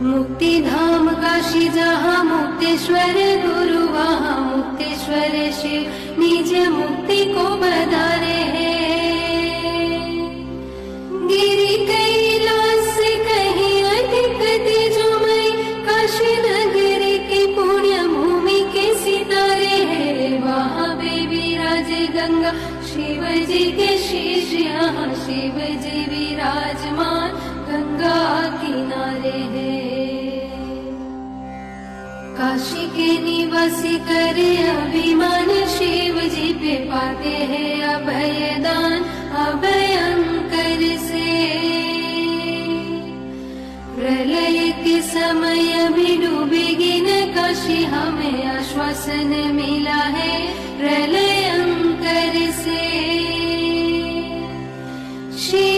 मुक्ति धाम काशी जहाँ मुक्तेश्वर गुरु, वहाँ मुक्तेश्वर शिव निज मुक्ति को बधारे हैं। गिरी कैलाश से कहीं अधिक तेजोमय, काशी नगर के पुण्य भूमि के सितारे हैं। वहाँ पे विराज गंगा शिव जी के शीश, यहाँ शिव जी विराजमान गंगा किनारे है। काशी के निवासी करे अभिमान शिव जी पे पाते हैं अभयदान अभयंकर से। प्रलय के समय भी डूबेगी न काशी हमें आश्वासन मिला है प्रलय शिव